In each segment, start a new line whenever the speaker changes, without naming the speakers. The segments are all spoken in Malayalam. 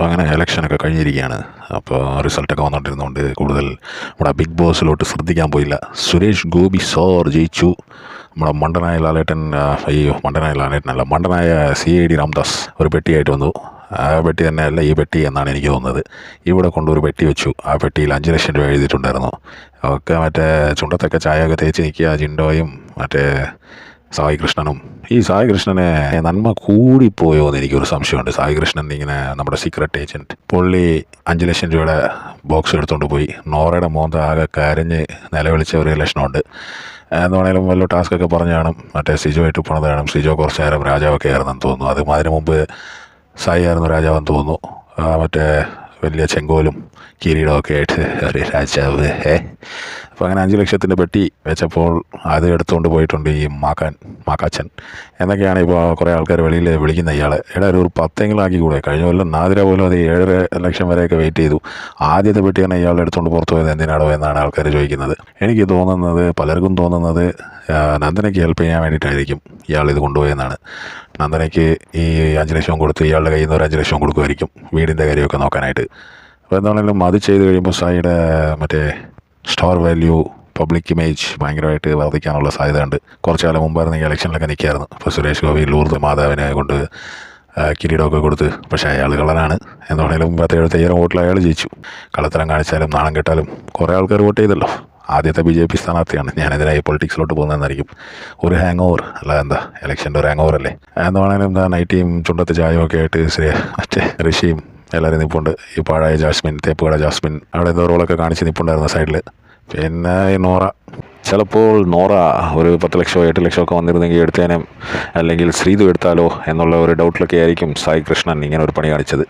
അപ്പോൾ അങ്ങനെ ഇലക്ഷനൊക്കെ കഴിഞ്ഞിരിക്കുകയാണ്. അപ്പോൾ റിസൾട്ടൊക്കെ വന്നുകൊണ്ടിരുന്നതുകൊണ്ട് കൂടുതൽ നമ്മുടെ ബിഗ് ബോസിലോട്ട് ശ്രദ്ധിക്കാൻ പോയില്ല. സുരേഷ് ഗോപി സോർ ജയിച്ചു. നമ്മുടെ മണ്ടനായ ലാലേട്ടൻ അയ്യോ മണ്ടനായ ലാലേട്ടനല്ല മണ്ടനായ സി ഐ ഡി രാംദാസ് ഒരു പെട്ടിയായിട്ട് വന്നു. ആ പെട്ടി തന്നെ അല്ല ഈ പെട്ടി എന്നാണ് എനിക്ക് തോന്നുന്നത്. ഇവിടെ കൊണ്ടൊരു പെട്ടി വെച്ചു. ആ പെട്ടിയിൽ അഞ്ച് ലക്ഷം രൂപ എഴുതിയിട്ടുണ്ടായിരുന്നു. ഒക്കെ മറ്റേ ചുണ്ടത്തൊക്കെ ചായയൊക്കെ തേച്ച് നിൽക്കുക ജിൻഡോയും മറ്റേ സായി കൃഷ്ണനും ഈ സായി കൃഷ്ണന് നന്മ കൂടിപ്പോയോ എന്ന് എനിക്കൊരു സംശയമുണ്ട്. സായി കൃഷ്ണൻ ഇങ്ങനെ നമ്മുടെ സീക്രട്ട് ഏജന്റ് പുള്ളി അഞ്ച് ലക്ഷം രൂപയുടെ ബോക്സ് എടുത്തുകൊണ്ട് പോയി. നോറയുടെ മോന്ത ആകെ കരഞ്ഞ് നിലവിളിച്ച ഒരു ലക്ഷണമുണ്ട്. എന്ന് വേണേലും വല്ല ടാസ്ക്കൊക്കെ പറഞ്ഞു കാണും. മറ്റേ സിജോ ആയിട്ട് പോണത് കാണും. സിജോ കുറച്ച് നേരം രാജാവൊക്കെ ആയിരുന്നെന്ന് തോന്നുന്നു. അതും മുമ്പ് സായി ആയിരുന്നു രാജാവെന്ന് തോന്നുന്നു. മറ്റേ വലിയ ചെങ്കോലും കിരീടമൊക്കെ ആയിട്ട് ഒരു രാജാവ്. ഏ? അപ്പോൾ അങ്ങനെ അഞ്ച് ലക്ഷത്തിന്റെ പെട്ടി വെച്ചപ്പോൾ അത് എടുത്തുകൊണ്ട് പോയിട്ടുണ്ട് ഈ മാക്കാൻ മാക്കാച്ചൻ. എന്നൊക്കെയാണ് ഇപ്പോൾ കുറേ ആൾക്കാർ വെളിയിൽ വിളിക്കുന്ന ഇയാളെ. എടാ ഒരു പത്തെങ്കിലും ആക്കി കൂടെ. കഴിഞ്ഞ കൊല്ലം നാതിര പോലും അത് ഏഴര ലക്ഷം വരെയൊക്കെ വെയിറ്റ് ചെയ്തു. ആദ്യത്തെ പെട്ടിയാണ് ഇയാൾ എടുത്തുകൊണ്ട് പുറത്തു പോയത് എന്തിനാണോ എന്നാണ് ആൾക്കാർ ചോദിക്കുന്നത്. എനിക്ക് തോന്നുന്നത് പലർക്കും തോന്നുന്നത് നന്ദനയ്ക്ക് ഹെൽപ്പ് ചെയ്യാൻ വേണ്ടിയിട്ടായിരിക്കും ഇയാൾ ഇത് കൊണ്ടുപോയെന്നാണ്. നന്ദനയ്ക്ക് ഈ അഞ്ച് ലക്ഷം കൊടുത്ത് ഇയാളുടെ കയ്യിൽ നിന്ന് ഒരു അഞ്ച് ലക്ഷം കൊടുക്കുമായിരിക്കും വീടിന്റെ കാര്യമൊക്കെ നോക്കാനായിട്ട്. അപ്പോൾ എന്താണെങ്കിലും അത് ചെയ്ത് കഴിയുമ്പോൾ സായിയുടെ മറ്റേ സ്റ്റാർ വാല്യൂ പബ്ലിക് ഇമേജ് ഭയങ്കരമായിട്ട് വർദ്ധിക്കാനുള്ള സാധ്യതയുണ്ട്. കുറച്ച് കാലം മുമ്പായിരുന്നു ഈ ഇലക്ഷനിലൊക്കെ നിൽക്കായിരുന്നു ഇപ്പോൾ സുരേഷ് ഗോപി ലൂർദ് മാതാവിനെ കൊണ്ട് കിരീടമൊക്കെ കൊടുത്ത്. പക്ഷേ അയാൾ കള്ളനാണ് എന്ന് പറഞ്ഞാലും പത്ത് എഴുപത്തയ്യായിരം വോട്ടിൽ അയാൾ ജയിച്ചു. കള്ളത്തരം കാണിച്ചാലും നാണം കെട്ടാലും കുറേ ആൾക്കാർ വോട്ട് ചെയ്തല്ലോ. ആദ്യത്തെ ബി ജെ പി സ്ഥാനാർത്ഥിയാണ്. ഞാനെതിരായി പൊളിറ്റിക്സിലോട്ട് പോകുന്നതെന്നായിരിക്കും. ഒരു ഹാങ് ഓവർ അല്ല എന്താ ഇലക്ഷന്റെ ഒരു ഹാങ് ഓവർ അല്ലേ എന്ന് പറഞ്ഞാലും എന്താ നൈറ്റിയും ചുണ്ടത്ത് ഒക്കെ ആയിട്ട് ശ്രീ മറ്റേ ഋഷിയും എല്ലാവരും നിൽപ്പുണ്ട് ഈ പാഴായ ജാസ്മിൻ തേപ്പുകട ജാസ്മിൻ അവിടെ എന്തോ റോളൊക്കെ കാണിച്ച് നിൽപ്പുണ്ടായിരുന്നു സൈഡിൽ പിന്നെ ഈ നോറ. ചിലപ്പോൾ നോറ ഒരു പത്ത് ലക്ഷമോ എട്ട് ലക്ഷമോ ഒക്കെ വന്നിരുന്നെങ്കിൽ എടുത്തേനും അല്ലെങ്കിൽ ശ്രീതു എടുത്താലോ എന്നുള്ള ഒരു ഡൗട്ടിലൊക്കെ ആയിരിക്കും സായി കൃഷ്ണൻ ഇങ്ങനെ ഒരു പണി കാണിച്ചത്.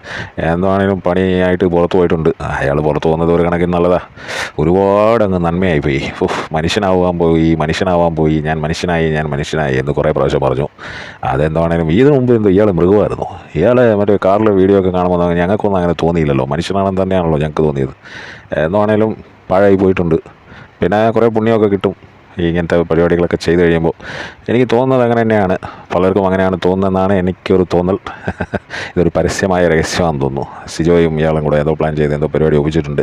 എന്താണെങ്കിലും പണിയായിട്ട് പുറത്ത് പോയിട്ടുണ്ട്. അയാൾ പുറത്ത് പോകുന്നത് ഒരു കണക്കിന് നല്ലതാ. ഒരുപാട് അങ്ങ് നന്മയായി പോയി ഉഫ്, മനുഷ്യനാവാൻ പോയി മനുഷ്യനാവാൻ പോയി ഞാൻ മനുഷ്യനായി ഞാൻ മനുഷ്യനായി എന്ന് കുറേ പ്രാവശ്യം പറഞ്ഞു. അതെന്താണേലും ഇതിനു മുമ്പ് എന്തോ ഇയാൾ മൃഗമായിരുന്നു. ഇയാളെ മറ്റേ കാറിലെ വീഡിയോ ഒക്കെ കാണുമ്പോൾ ഞങ്ങൾക്കൊന്നും അങ്ങനെ തോന്നിയില്ലല്ലോ. മനുഷ്യനാണെന്ന് തന്നെയാണല്ലോ ഞങ്ങൾക്ക് തോന്നിയത്. എന്താണേലും പാഴായി പോയിട്ടുണ്ട്. പിന്നെ കുറേ പുണ്യമൊക്കെ കിട്ടും. ഈ ഇങ്ങനത്തെ പരിപാടികളൊക്കെ ചെയ്ത് കഴിയുമ്പോൾ എനിക്ക് തോന്നുന്നത് അങ്ങനെ തന്നെയാണ്. പലർക്കും അങ്ങനെയാണ് തോന്നുന്നതെന്നാണ് എനിക്കൊരു തോന്നൽ. ഇതൊരു പരസ്യമായ രഹസ്യമാണെന്ന് തോന്നുന്നു. സിജോയും ഇയാളും കൂടെ ഏതോ പ്ലാൻ ചെയ്ത് എന്തോ പരിപാടി ഒപ്പിച്ചിട്ടുണ്ട്.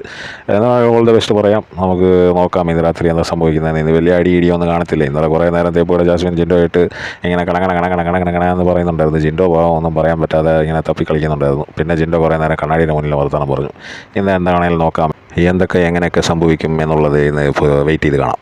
എന്നാൽ ഓൾ ദ ബെസ്റ്റ് പറയാം. നമുക്ക് നോക്കാം. ഇന്ന് രാത്രി എന്താ സംഭവിക്കുന്നത് ഇന്ന് വലിയ അടി ഇടിയൊന്നും കാണത്തില്ല. ഇന്നലെ കുറേ നേരം തേപ്പൂടെ ജാസ്മിൻ ജിൻഡോ ആയിട്ട് ഇങ്ങനെ കണങ്ങണ കണങ്ങണ കണങ്ങണ കണ എന്ന് പറയുന്നുണ്ടായിരുന്നു. ജിൻഡോ ഒന്നും പറയാൻ പറ്റാതെ ഇങ്ങനെ തപ്പി കളിക്കുന്നുണ്ടായിരുന്നു. പിന്നെ ജിൻഡോ കുറേ നേരം കണ്ണാടിയുടെ മുന്നിൽ വർത്തമാനം പറഞ്ഞു. ഇന്ന് എന്താണെങ്കിലും നോക്കാം. എന്തൊക്കെ എങ്ങനെയൊക്കെ സംഭവിക്കും എന്നുള്ളത് ഇന്ന് വെയിറ്റ് ചെയ്ത് കാണാം.